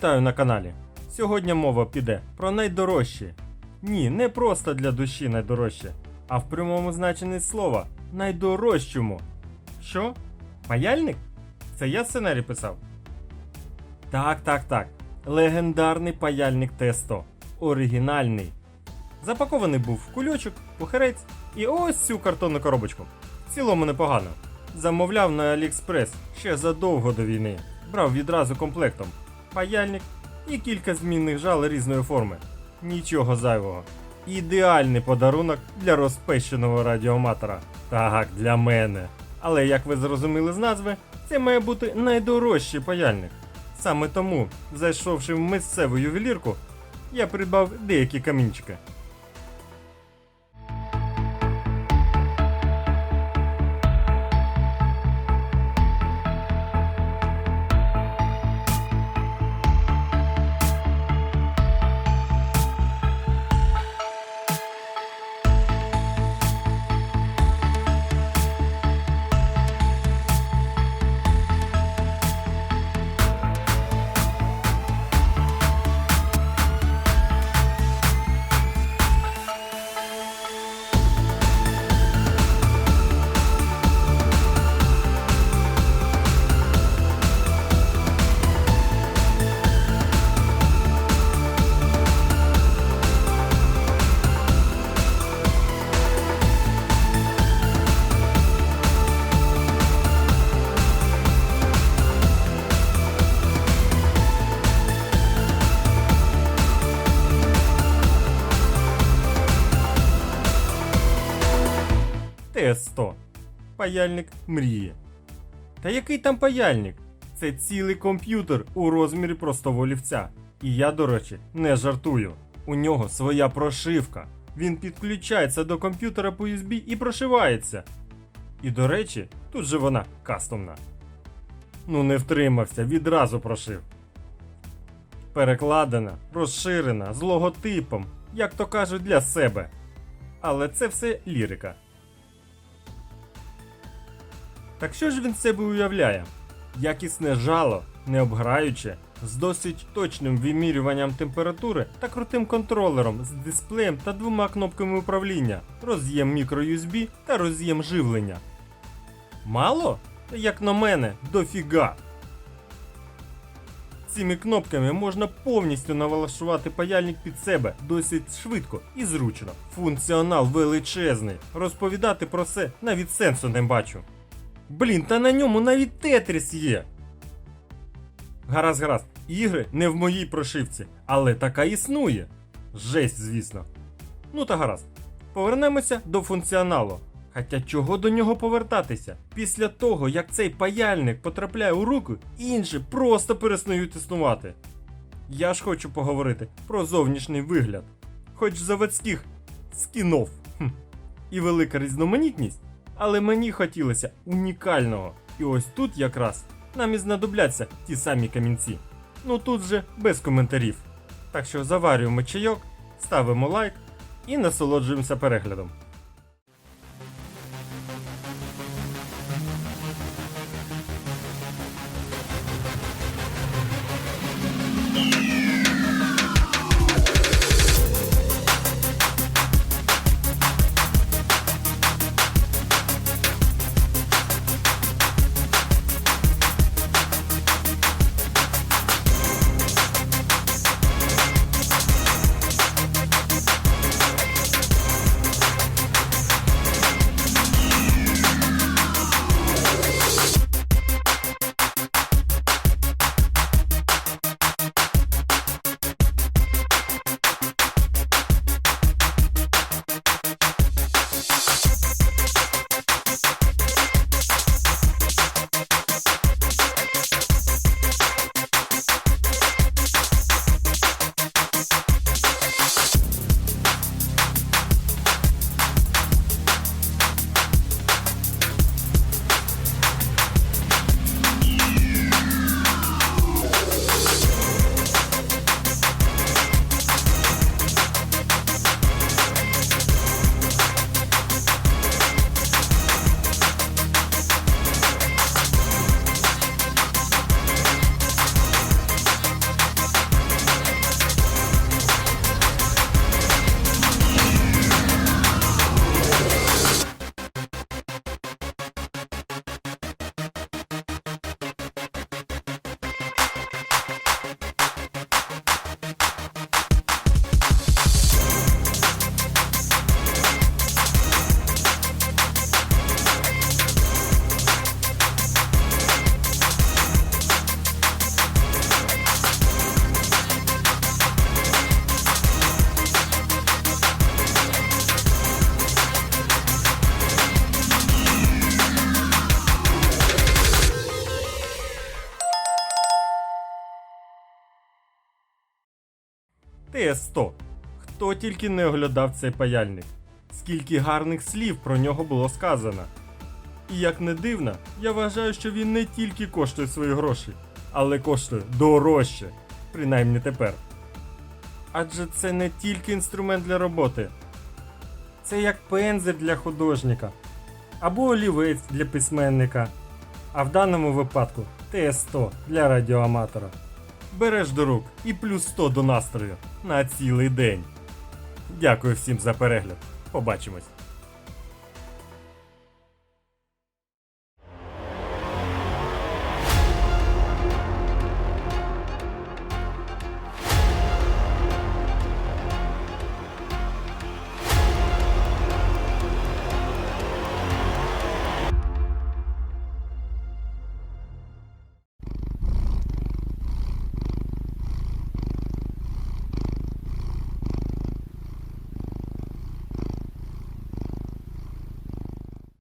Вітаю на каналі. Сьогодні мова піде про найдорожчі. Ні, не просто для душі найдорожче, а в прямому значенні слова найдорожчому. Що? Паяльник? Це я сценарій писав? Так, так, так. Легендарний паяльник Т100. Оригінальний. Запакований був в кульочок, пухерець і ось цю картонну коробочку. В цілому непогано. Замовляв на AliExpress ще задовго до війни. Брав відразу комплектом паяльник і кілька змінних жал різної форми. Нічого зайвого. Ідеальний подарунок для розпещеного радіоматора. Так, для мене. Але як ви зрозуміли з назви, це має бути найдорожчий паяльник. Саме тому, зайшовши в місцеву ювелірку, я придбав деякі камінчики. Т100. Паяльник мрії. Та який там паяльник? Це цілий комп'ютер у розмірі простого олівця. І я, до речі, не жартую. У нього своя прошивка. Він підключається до комп'ютера по USB і прошивається. І до речі, тут же вона кастомна. Ну не втримався, відразу прошив. Перекладена, розширена, з логотипом, як то кажуть, для себе. Але це все лірика. Так що ж він себе уявляє? Якісне жало, не обграюче, з досить точним вимірюванням температури та крутим контролером з дисплеєм та двома кнопками управління, роз'єм мікро-USB та роз'єм живлення. Мало? Як на мене, дофіга. Цими кнопками можна повністю налаштувати паяльник під себе досить швидко і зручно. Функціонал величезний. Розповідати про це навіть сенсу не бачу. Блін, та на ньому навіть Тетріс є. Гаразд, гаразд, ігри не в моїй прошивці, але така існує. Жесть, звісно. Ну та гаразд. Повернемося до функціоналу. Хоча чого до нього повертатися? Після того, як цей паяльник потрапляє у руку, інші просто перестають існувати. Я ж хочу поговорити про зовнішній вигляд, хоч заводських скінов. Хм. І велика різноманітність, але мені хотілося унікального. І ось тут якраз нам і знадобляться ті самі камінці. Ну тут же без коментарів. Так що заварюємо чайок, ставимо лайк і насолоджуємося переглядом. ТС100. Хто тільки не оглядав цей паяльник. Скільки гарних слів про нього було сказано. І як не дивно, я вважаю, що він не тільки коштує свої гроші, але коштує дорожче, принаймні тепер. Адже це не тільки інструмент для роботи, це як пензель для художника або олівець для письменника, а в даному випадку ТС100 для радіоаматора. Береш до рук і плюс 100 до настрою на цілий день. Дякую всім за перегляд. Побачимось.